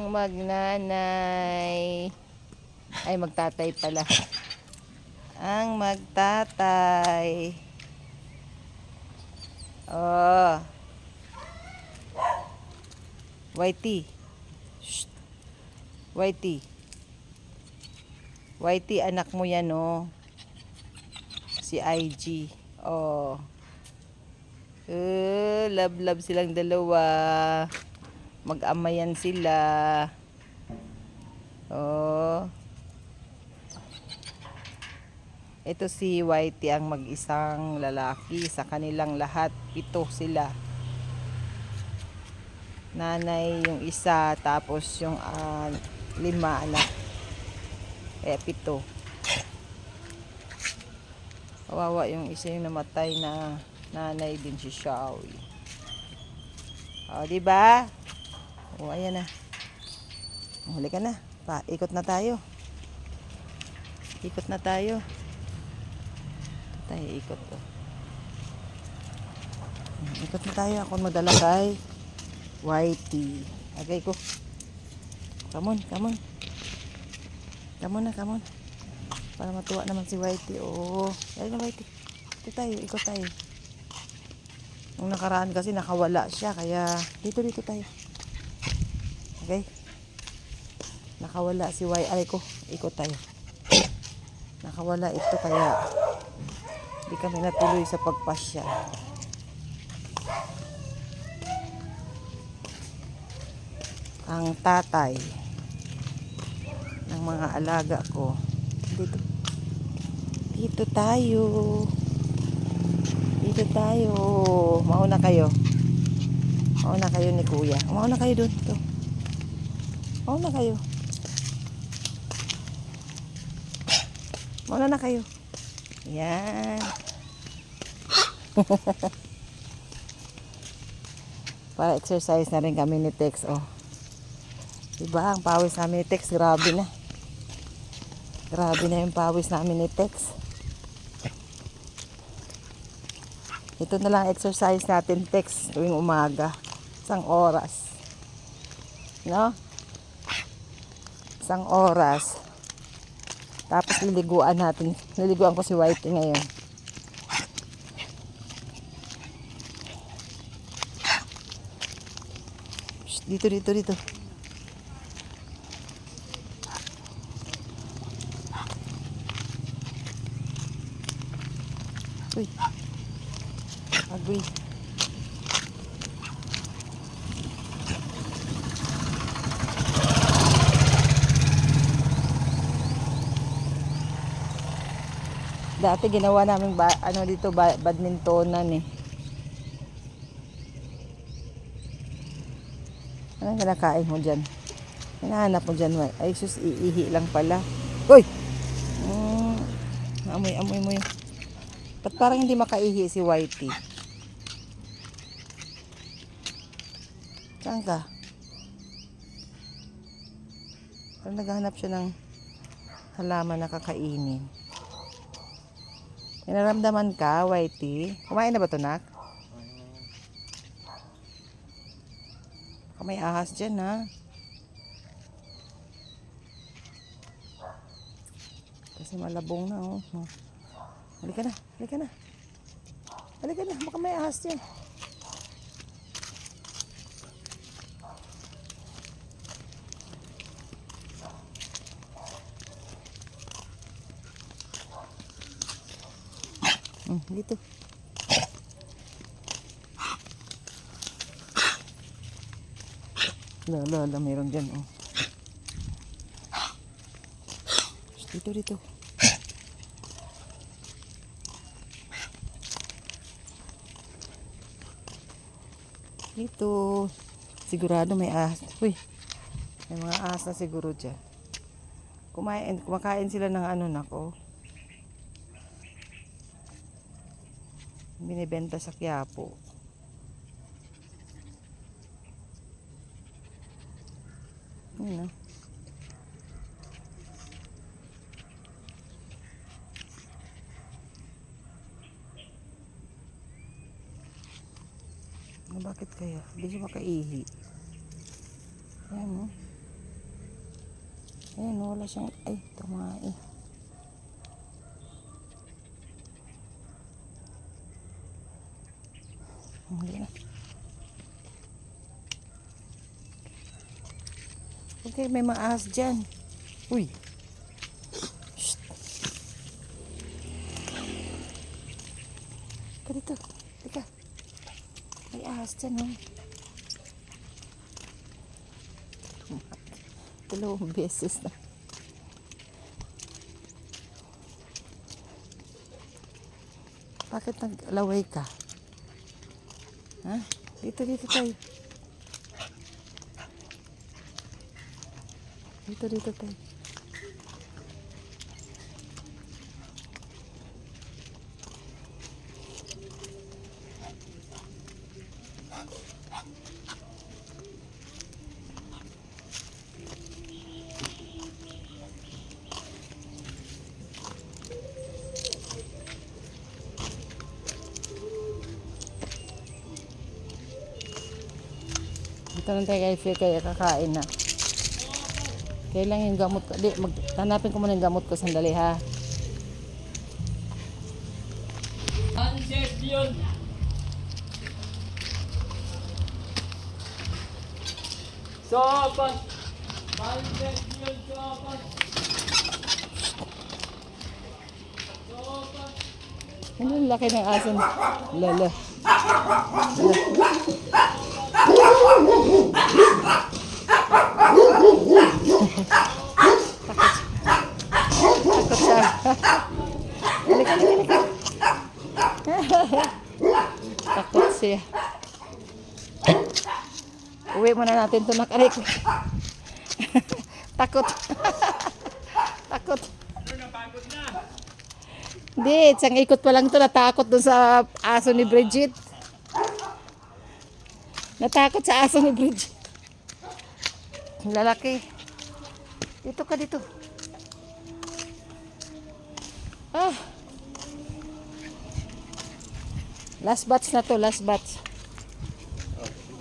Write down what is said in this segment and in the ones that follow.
ang magnanay. Ay, magtatay pala. Ang magtatay. Oh. Whitey. Shh. Whitey. Whitey, anak mo yan, oh. Si IG. Oh. Eh, love love silang dalawa. Mag-amayan sila. Oh. Ito si Whitey ang mag-isang lalaki sa kanilang lahat. Pito sila. Nanay yung isa, tapos yung ah, lima anak. Eh, pito. Kawawa yung isa yung namatay na nanay din si Shawi. O, di ba? O, ayan na. Huli ka na. Pa, ikot na tayo. Ikot na tayo. Tayo, ikot to. Ikot na tayo. Ako madala kay Whitey. Agay ko. Come on, come on. Come on na, come on. Para matuwa naman si Whitey. Oo. Dali na Whitey. Dito tayo, ikot tayo. Nung nakaraan kasi nakawala siya. Kaya dito, dito tayo. Okay? Nakawala si Y. Ay ko, ikot tayo. Nakawala ito kaya hindi kami natuloy sa pagpasya. Ang tatay ng mga alaga ko. Dito. Dito tayo. Dito tayo. Mauna kayo. Mauna kayo ni kuya. Mauna kayo doon. Ito. Mauna kayo. Mauna na kayo. Yan. Para exercise na rin kami ni Tex. Oh. Diba? Ang pawis namin ni Tex. Grabe na. Grabe na yung pawis namin ni Tex. Ito na lang exercise natin, Tex, tuwing umaga. Isang oras. No? Isang oras. Tapos liliguan natin. Liliguan ko si Whitey ngayon. Dito, dito, dito. Uy. Agree. Dati ginawa namin ba, ano dito ba, badmintonan eh. Anong kinakain mo dyan? Hinahanap mo dyan, ay sus, iihi lang pala. Uy! Mm, amoy, amoy mo yun. Parang hindi makaihi si Whitey? Saan ka? Parang naghahanap siya ng halaman na kakainin. May naramdaman ka, Whitey? Kumain na ba ito, Nak? Baka may ahas dyan, ha? Kasi malabong na. Oh. Halika na, halika na. Halika na, baka may ahas dyan. Dito. La, la, la, meron dyan, oh. Dito, dito. Dito. Sigurado may ahas. Uy. May mga ahas na siguro dyan. Kumain, kumakain sila ng ano nako. Binibenta sa Quiapo. Yun ah. Ah, bakit kaya? Hindi siya makaihi. Ayan, oh. Ayan, wala siyang, ay, tumae. Hindi na. Okay, may maahas dyan. Uy. Shh. Ka dito. Teka. May ahas dyan, oh. Dalawang beses na. Bakit naglaway ka? Ha? Dito, dito tayo. Dito, dito tayo. Dito lang tayo Faye kaya kakain na. Kailan yung gamot ko? Di, mag, hanapin ko muna yung gamot ko sandali ha. Sunset yun. Sopas. Sunset yun, sopas. Sopas. Ano laki ng aso? ni- Lala. Takot siya. Uwi muna natin ito nakaray ko. Takot. Takot. Hindi, isang ikot pa lang ito. Natakot dun sa aso ni Bridget. Natakot sa aso ni Bridget. Ang lalaki. Dito ka dito. Ah. Last batch na to, last batch.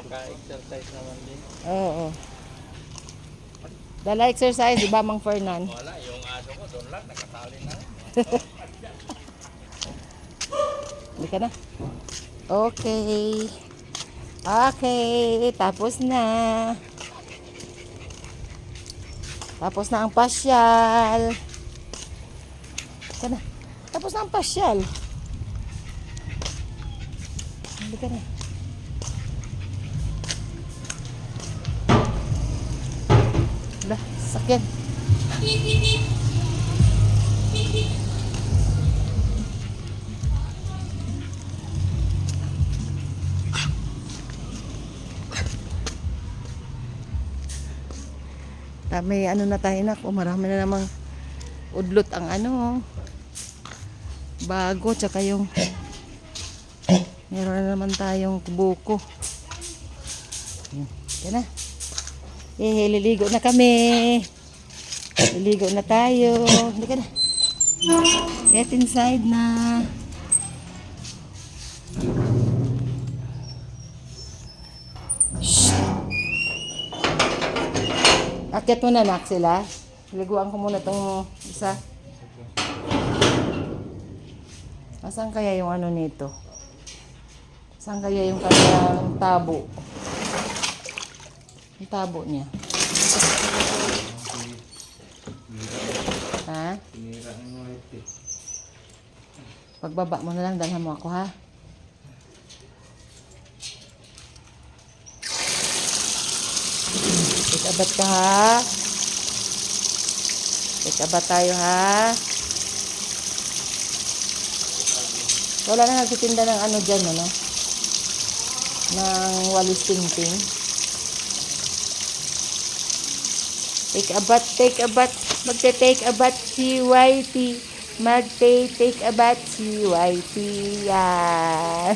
Maka-exercise naman din. Oo. Dala exercise, di ba, Mang Fernan? Wala, yung aso ko doon lang, nakatali na. Hindi ka na. Okay. Okay, tapos na. Tapos na ang pasyal. Na. Tapos na ang pasyal. Hindi na. Wala, sakyan. May ano na tayo na, oh, marami na namang udlot ang ano. Bago, tsaka yung meron na naman tayong. Yan, yan na. Eh, liligo na kami. Liligo na tayo. Hindi ka na. Get inside na. Akit mo na nak sila. Liguan ko muna tong isa. Asan kaya yung ano nito? Saan kaya yung kanyang tabo? Yung tabo niya. Ha? Pagbaba mo na lang, dalhan mo ako ha. Take a bath ka ha. Take a bath tayo ha. Wala na nagtitinda ng ano dyan, ano? Ng walis ting-ting. Take a bath, take a bath. Magte-take a bath si Whitey. Magte-take a bath si Whitey. Yan.